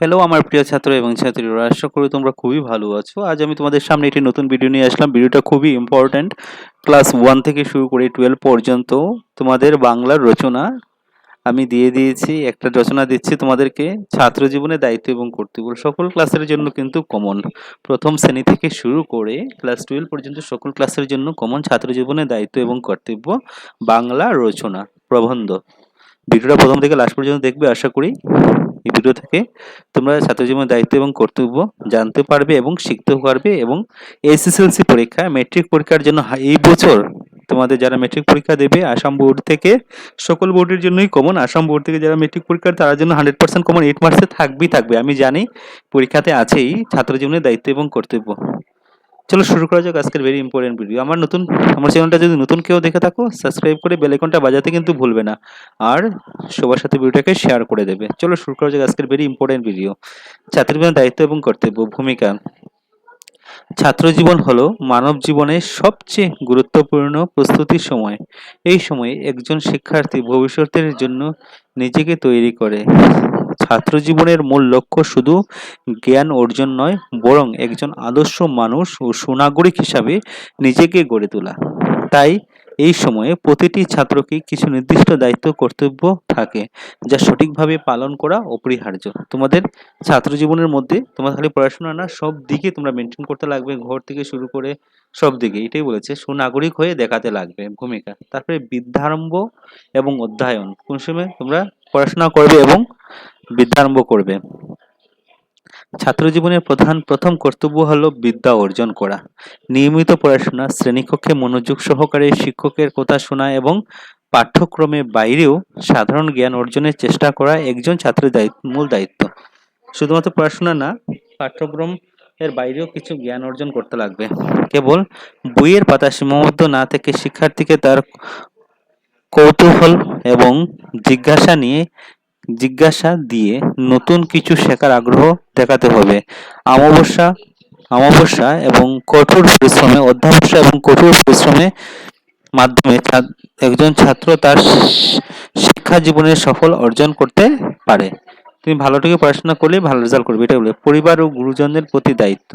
Hello, আমার প্রিয় ছাত্র এবং ছাত্রীরা, আশা করি তোমরা খুবই ভালো আছো। আজ আমি তোমাদের সামনে একটি নতুন ভিডিও নিয়ে আসলাম। ভিডিওটা খুবই ইম্পর্ট্যান্ট ক্লাস ওয়ান থেকে শুরু করে টুয়েলভ পর্যন্ত তোমাদের বাংলার রচনা আমি দিয়ে দিয়েছি। একটা রচনা দিচ্ছি তোমাদেরকে, ছাত্র জীবনে দায়িত্ব এবং কর্তব্য। সকল ক্লাসের জন্য কিন্তু কমন প্রথম শ্রেণি থেকে শুরু করে ক্লাস টুয়েলভ পর্যন্ত সকল ক্লাসের জন্য কমন ছাত্র জীবনে দায়িত্ব এবং কর্তব্য বাংলা রচনা প্রবন্ধ। ভিডিওটা প্রথম থেকে লাস্ট পর্যন্ত দেখবে, আশা করি এই ভিডিও থেকে তোমরা ছাত্র জীবনের দায়িত্ব এবং কর্তব্য জানতে পারবে এবং শিখতেও পারবে এবং এসএসএলসি পরীক্ষা মেট্রিক পরীক্ষার জন্য এই বছর তোমাদের যারা মেট্রিক পরীক্ষা দেবে, আসাম বোর্ড থেকে সকল বোর্ডের জন্যই কমন আসাম বোর্ড থেকে যারা মেট্রিক পরীক্ষা তার জন্য হান্ড্রেড পার্সেন্ট কমন এইট মার্কসে থাকবেই থাকবে। আমি জানি পরীক্ষাতে আছেই ছাত্র জীবনের দায়িত্ব এবং কর্তব্য। চলো শুরু করা যাক আজকের ভেরি ইম্পর্টেন্ট ভিডিও আমার নতুন, আমার চ্যানেলটা যদি নতুন কেউ দেখে থাকো সাবস্ক্রাইব করে বেল আইকনটা বাজাতে কিন্তু ভুলবে না। আর সবার সাথে ভিডিওটাকে শেয়ার করে দেবে। চলো শুরু করা যাক আজকের ভেরি ইম্পর্টেন্ট ভিডিও ছাত্র জীবনের দায়িত্ব এবং কর্তব্য, ভূমিকা। ছাত্র জীবন হলো মানব জীবনের সবচেয়ে গুরুত্বপূর্ণ প্রস্তুতির সময়। এই সময়ে একজন শিক্ষার্থী ভবিষ্যতের জন্য নিজেকে তৈরি করে। ছাত্র জীবনের মূল লক্ষ্য শুধু জ্ঞান অর্জন নয়, বরং একজন আদর্শ মানুষ ও সুনাগরিক হিসাবে নিজেকে গড়ে তোলা। তাই এই সময়ে প্রতিটি ছাত্রকে কিছু নির্দিষ্ট দায়িত্ব কর্তব্য থাকে, যা সঠিকভাবে পালন করা অপরিহার্য। তোমাদের ছাত্র জীবনের মধ্যে তোমার খালি পড়াশোনা না, সব দিকে তোমরা মেনটেন করতে লাগবে, ঘর থেকে শুরু করে সব দিকে, এটাই বলেছে। সুনাগরিক হয়ে দেখাতে লাগবে ভূমিকা। তারপরে বিদ্যারম্ভ এবং অধ্যয়ন, কোন সময় তোমরা পড়াশোনা করবে এবং বিদ্যারম্ভ করবে। ছাত্র জীবনের প্রধান, প্রথম কর্তব্য হলো বিদ্যা অর্জন করা। নিয়মিত পড়াশোনা, শ্রেণীকক্ষে মনোযোগ সহকারে শিক্ষকের কথা শোনা এবং পাঠ্যক্রমে বাইরেও সাধারণ জ্ঞান অর্জনের চেষ্টা করা একজন ছাত্রের দায়িত্ব, মূল দায়িত্ব। শুধুমাত্র পড়াশোনা না, পাঠ্যক্রম এর বাইরেও কিছু জ্ঞান অর্জন করতে লাগবে। কেবল বইয়ের পাতা সীমাবদ্ধ না থেকে শিক্ষার্থীকে তার কৌতূহল এবং জিজ্ঞাসা নিয়ে, জিজ্ঞাসা দিয়ে নতুন কিছু শেখার আগ্রহ দেখাতে হবে। অমাবস্যা অমাবস্যা এবং কঠোর পরিশ্রমে, অধ্যাবস্যা এবং কঠোর পরিশ্রমের মাধ্যমে একজন ছাত্র তার শিক্ষা জীবনে সফল অর্জন করতে পারে। তুমি ভালোটুকু পড়াশোনা করলে ভালো রেজাল্ট করবে এটা বলে। পরিবার ও গুরুজনদের প্রতি দায়িত্ব।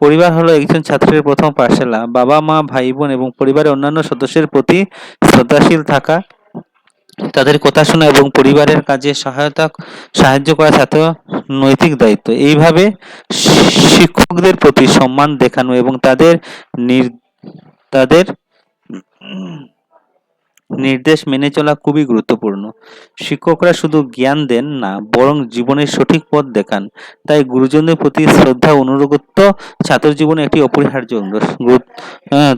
পরিবার হলো একজন ছাত্রের প্রথম পাঠশালা। বাবা, মা ভাই বোন এবং পরিবারের অন্যান্য সদস্যের প্রতি শ্রদ্ধাশীল থাকা, তাদের কথা শোনা এবং পরিবারের কাজে সহায়তা, সাহায্য করা ছাত্র নৈতিক দায়িত্ব। এইভাবে শিক্ষকদের প্রতি সম্মান দেখানো এবং তাদের তাদের নির্দেশ মেনে চলা খুবই গুরুত্বপূর্ণ। শিক্ষকরা শুধু জ্ঞান দেন না, বরং জীবনের সঠিক পথ দেখান। তাই গুরুজনদের প্রতি শ্রদ্ধা অনুরগত্য ছাত্র জীবনে একটি অপরিহার্য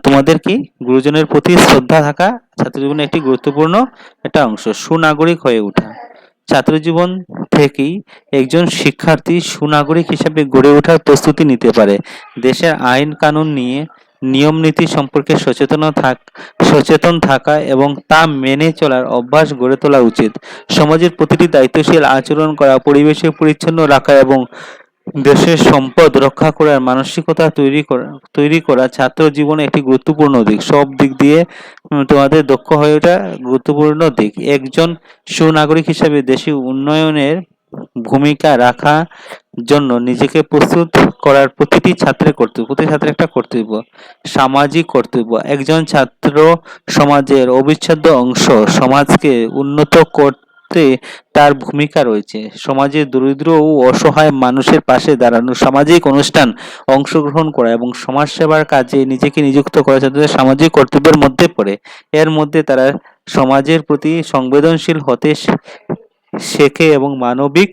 তোমাদের কি? গুরুজনের প্রতি শ্রদ্ধা থাকা ছাত্র জীবনে একটি গুরুত্বপূর্ণ একটা অংশ। সুনাগরিক হয়ে ওঠা। ছাত্র জীবন থেকেই একজন শিক্ষার্থী সুনাগরিক হিসেবে গড়ে ওঠার প্রস্তুতি নিতে পারে। দেশের আইন কানুন নিয়ে নিয়ম নীতি সম্পর্কে সচেতন থাক, সচেতন থাকা এবং তা মেনে চলার অভ্যাস গড়ে তোলা উচিত। সমাজের প্রতিটি দায়িত্বশীল আচরণ করা, পরিবেশে পরিচ্ছন্ন রাখা এবং দেশের সম্পদ রক্ষা করার মানসিকতা তৈরি করা তৈরি করা ছাত্র জীবনে একটি গুরুত্বপূর্ণ দিক। সব দিক দিয়ে তোমাদের দক্ষ হয়ে ওঠা গুরুত্বপূর্ণ দিক। একজন সুনাগরিক হিসেবে দেশের উন্নয়নের ভূমিকা রাখা জন্য নিজেকে প্রস্তুত করার প্রতিটি ছাত্রের কর্তব্য প্রতি ছাত্রের একটা কর্তব্য, সামাজিক কর্তব্য। একজন ছাত্র সমাজের অবিচ্ছেদ্য অংশ সমাজকে উন্নত করতে তার ভূমিকা রয়েছে। সমাজের দরিদ্র ও অসহায় মানুষের পাশে দাঁড়ানো, সামাজিক অনুষ্ঠান অংশগ্রহণ করা এবং সমাজ সেবার কাজে নিজেকে নিযুক্ত করা ছাত্রদের সামাজিক কর্তব্যের মধ্যে পড়ে। এর মধ্যে তারা সমাজের প্রতি সংবেদনশীল হতে শেখে এবং মানবিক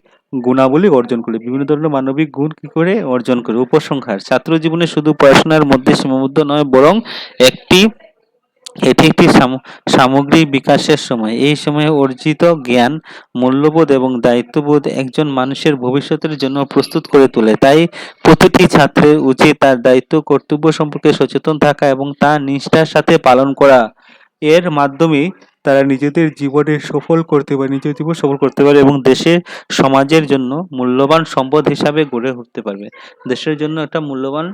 গুণাবলী অর্জন করে বিভিন্ন ধরনের মানবিক গুণ কি করে অর্জন করে? উপসংহার। ছাত্র জীবনে শুধু পড়াশোনার মধ্যে সীমাবদ্ধ নয়, বরং একটি, এটি একটি সামগ্রিক বিকাশের সময়। এই সময়ে অর্জিত জ্ঞান, মূল্যবোধ এবং দায়িত্ববোধ একজন মানুষের ভবিষ্যতের জন্য প্রস্তুত করে তোলে। তাই প্রতিটি ছাত্রের উচিত তার দায়িত্ব, কর্তব্য সম্পর্কে সচেতন থাকা এবং তা নিষ্ঠার সাথে পালন করা। এর মাধ্যমে তারা নিজেদের জীবনে সফল করতে পারে, নিজের জীবন সফল করতে পারে এবং দেশের সমাজের জন্য মূল্যবান সম্পদ হিসাবে গড়ে উঠতে পারবে। দেশের জন্য একটা মূল্যবান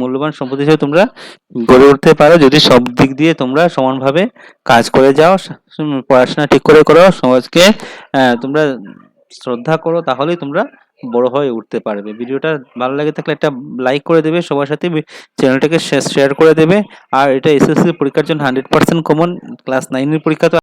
মূল্যবান সম্পদ হিসেবে তোমরা গড়ে উঠতে পারো। যদি সব দিক দিয়ে তোমরা সমানভাবে কাজ করে যাও পড়াশোনা ঠিক করে করো, সমাজকে তোমরা শ্রদ্ধা করো, তাহলেই তোমরা বড় হয়ে উঠতে পারবে। ভিডিওটা ভালো লাগে থাকলে একটা লাইক করে দেবে, সবার সাথে চ্যানেলটাকে শেয়ার করে দেবে। আর এটা এসএসসি পরীক্ষার জন্য হান্ড্রেড পার্সেন্ট কমন ক্লাস নাইনের পরীক্ষা তো